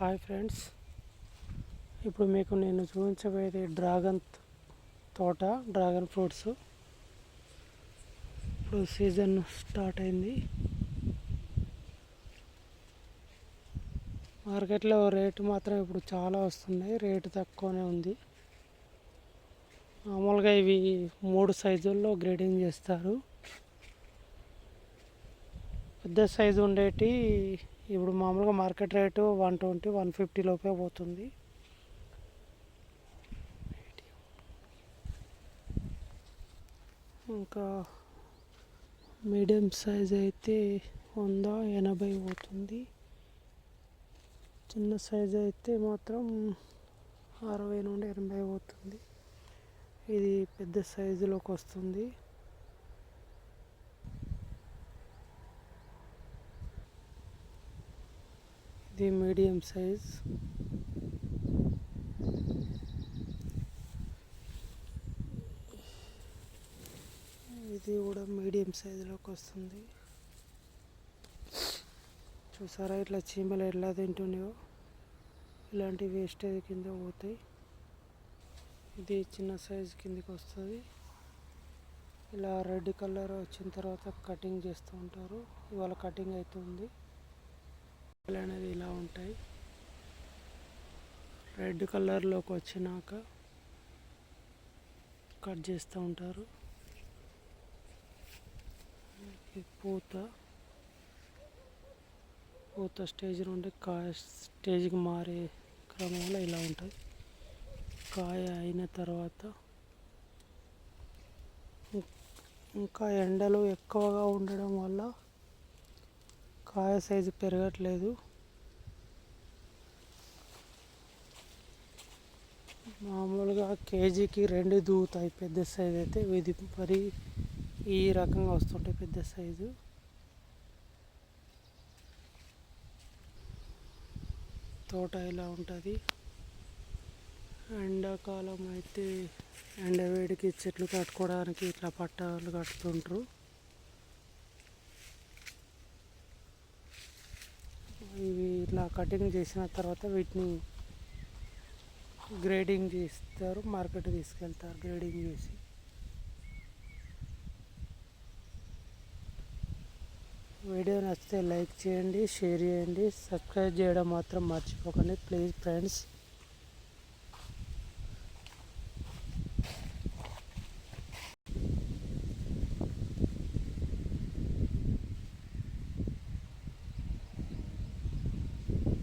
Hi friends ఇప్పుడు మీకు నేను చూపించబోయేది డ్రాగన్ తోట డ్రాగన్ ఫ్రూట్స్ ఇప్పుడు సీజన్ స్టార్ట్ అయింది. మార్కెట్లో రేటు మాత్రం ఇప్పుడు చాలా వస్తున్నాయి. రేటు తక్కువనే ఉంది. మామూలుగా ఇవి మూడు సైజుల్లో గ్రేడింగ్ చేస్తారు. పెద్ద సైజు ఉండేటి ఇప్పుడు మామూలుగా market rate one twenty one fifty లోపే పోతుంది. ఇంకా మీడియం సైజ్ అయితే వంద ఎనభై పోతుంది. చిన్న సైజ్ అయితే మాత్రం అరవై నుండి ఎనభై పోతుంది. ఇది పెద్ద సైజులోకి వస్తుంది. ఇది మీడియం సైజ్ ఇది కూడా మీడియం సైజులోకి వస్తుంది. చూసారా ఇట్లా చీమలు ఎట్లా తింటున్నాయో ఇలాంటి వేస్టేజ్ కింద పోతాయి. ఇది చిన్న సైజు కిందకి వస్తుంది. ఇలా రెడ్ కలర్ వచ్చిన తర్వాత కటింగ్ చేస్తూ ఉంటారు. ఇవాళ కటింగ్ అవుతుంది అనేది ఇలా ఉంటాయి. రెడ్ కలర్లోకి వచ్చినాక కట్ చేస్తూ ఉంటారు. పూత పూత స్టేజ్ నుండి కాయ స్టేజ్కి మారే క్రమంలో ఇలా ఉంటుంది కాయ అయిన తర్వాత ఇం- ఇంకా ఎండలు ఎక్కువగా ఉండడం వల్ల కాయ సైజు పెరగట్లేదు. మామూలుగా కేజీకి రెండు దూతాయి పెద్ద సైజు అయితే ఇది మరి ఈ రకంగా వస్తుంటాయి పెద్ద సైజు. తోట ఇలా ఉంటుంది? ఎండాకాలం అయితే ఎండవేడికి చెట్లు కట్టుకోవడానికి ఇట్లా పట్టాలు కట్టుతుంటారు ఇవి ఇట్లా కటింగ్ చేసిన తర్వాత వీటిని గ్రేడింగ్ చేస్తారు మార్కెట్ తీసుకెళ్తారు గ్రేడింగ్ చేసి. వీడియో నచ్చితే లైక్ చేయండి షేర్ చేయండి సబ్స్క్రైబ్ చేయడం మాత్రం మర్చిపోకండి. Please friends.